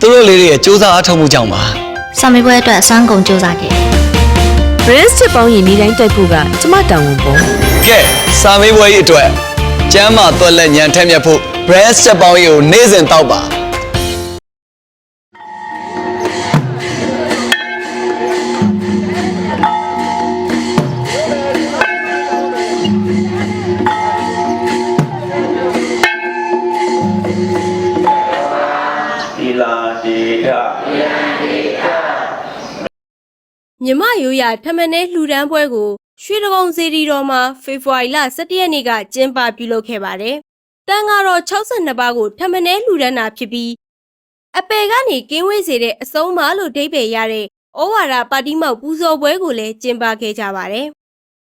သူတို့လေးတွေရဲ့စူးစမ်းအားထုတ်မှုကြောင့်ပါစာမေးပွဲအတွက်အစွမ်းကုန်စူးစမ်းခဲ့တယ် Brace ချစ်ပေါင်းရင်နေတိုင်းတိုက်ဖို့ကကျမတောင်းဝန်ပေါ့ကဲစာမေးပွဲကြီးအတွက်ကျမ်းမာသွက်လက်ညံထက်မြက်ဖို့ breast ချက်ပေါင်းကြီးကိုနေ့စဉ်တောက်ပါ သီလာတေကမြမရိုးရထမနဲလှူဒန်းပွဲကိုရွှေတကုံစီရီတော်မှာဖေဖော်ဝါရီလ17ရက်နေ့ကကျင်းပပြုလုပ်ခဲ့ပါတယ်။တန်ကတော့62ပါးကိုထမနဲလှူဒန်းတာဖြစ်ပြီးအပေကနေကင်းဝေးစေတဲ့အဆုံးအမလို့ဒိဗေရတဲ့ဩဝါဒပါတိမောက်ပူဇော်ပွဲကိုလည်းကျင်းပခဲ့ကြပါတယ်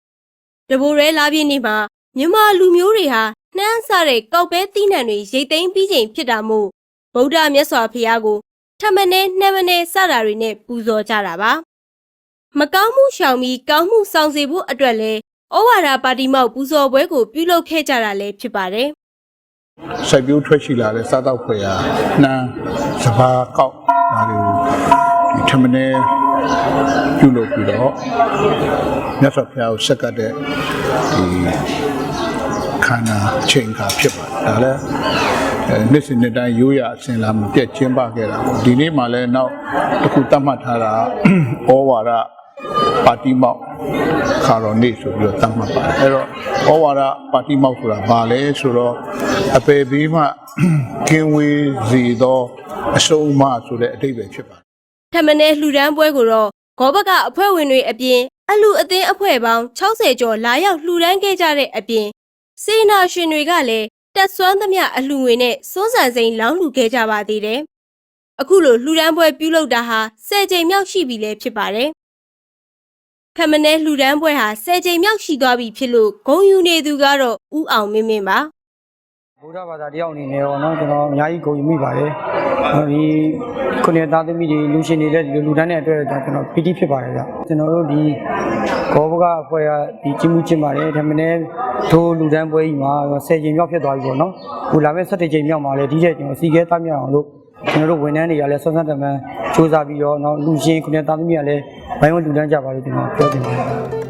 ။တဘိုရဲလာပြည့်နေ့မှာမြမလူမျိုးတွေဟာနှမ်းဆတဲ့ကောက်ပဲသီးနှံတွေရိတ်သိမ်းပြီးချိန်ဖြစ်တာမို့ ဗုဒ္ဓမြတ်စွာဘုရားကိုထမနဲနှမ်းမနဲစတာတွေနဲ့ပူဇော်ကြတာပါ။မကောင်းမှုရှောင်ပြီးကောင်းမှုဆောင်စေဖို့အတွက်လဲဩဝါဒပါတီမောက်ပူဇော်ပွဲကိုပြုလုပ်ခဲ့ကြတာလည်းဖြစ်ပါတယ်စိုက်ပျိုးထွက်ရှိလာတဲ့စားတောက်ဖွယ်ရာနှမ်းစပါးကောက်ဒါတွေကိုဒီထမင်းပြုလုပ်ပြီးတော့မြတ်စွာဘုရားကိုဆက်ကပ်တဲ့ဒီခန္ဓာချိန်ခါဖြစ်ပါတယ်ဒါလည်းအဲ နှစ်စဉ်နှစ်တိုင်းရိုးရာအစဉ်လာမပြတ်ကျင်းပခဲ့တာပေါ့ဒီနေ့မှလည်းနောက်တစ်ခုသတ်မှတ်ထားတာဩဝါဒပါတိမောက်ခါတော်နေ့ဆိုပြီးတော့သတ်မှတ်ပါတယ်အဲ့တော့ဩဝါဒပါတိမောက်ဆိုတာဘာလဲဆိုတော့အပေဘေးမှကင်းဝေးစီသောအဆုံးအမဆိုတဲ့အဓိပ္ပာယ်ဖြစ်ပါတယ်။ထမင်းနဲ့လှူဒန်းပွဲကိုတော့ဂောဘကအဖွဲ့ဝင်တွေအပြင်အလူအသင်းအဖွဲ့ပေါင်း60ကျော်လာရောက်လှူဒန်းခဲ့ကြတဲ့အပြင်စေနာရှင်တွေကလည်း တက်စွမ်းသမျှအလှငွေနဲ့စွန်းစံစိန်လောင်းလူခဲ့ကြပါသေးတယ်။အခုလိုလှူဒန်းပွဲပြုလုပ်တာဟာ၁၀ကြိမ်မြောက်ရှိပြီလည်းဖြစ်ပါတယ်။ခမနဲလှူဒန်းပွဲဟာ၁၀ကြိမ်မြောက်ရှိသွားပြီဖြစ်လို့ဂုံယူနေသူကတော့ဥအောင်မင်းမင်းပါ။ဗုဒ္ဓဘာသာတယောက်အနေနဲ့ပေါ့နော်ကျွန်တော်အများကြီးဂုဏ်ယူမိပါတယ်။ဒီခုနှစ်သားသမီးတွေလူရှင်နေတဲ့လူလူတန်းတဲ့အတွက်ဒါကျွန်တော်ပီတိဖြစ်ပါတယ်ဗျ။ကျွန်တော်တို့ဒီကောဘကအဖွဲ့ကဒီကြီးမှုချင်းပါတယ်။ဒါမင်း တို့လူတန်းပွဲကြီးမှာ10ချိန်မြောက်ဖြစ်သွားပြီပေါ့နော်အခုလာမယ့်17ချိန်မြောက်မှာလည်းဒီတဲ့ကျွန်တော်စီကဲသားမြောက်အောင်လို့ကျွန်တော်တို့ဝန်ထမ်းတွေကလည်းဆက်ဆက်တမန်စူးစမ်းပြီးတော့နောက်လူရှင်ခုနှစ်သားသမီးကလည်းဘိုင်းဝန်လူတန်းကြပါလို့ကျွန်တော်ပြောချင်ပါတယ်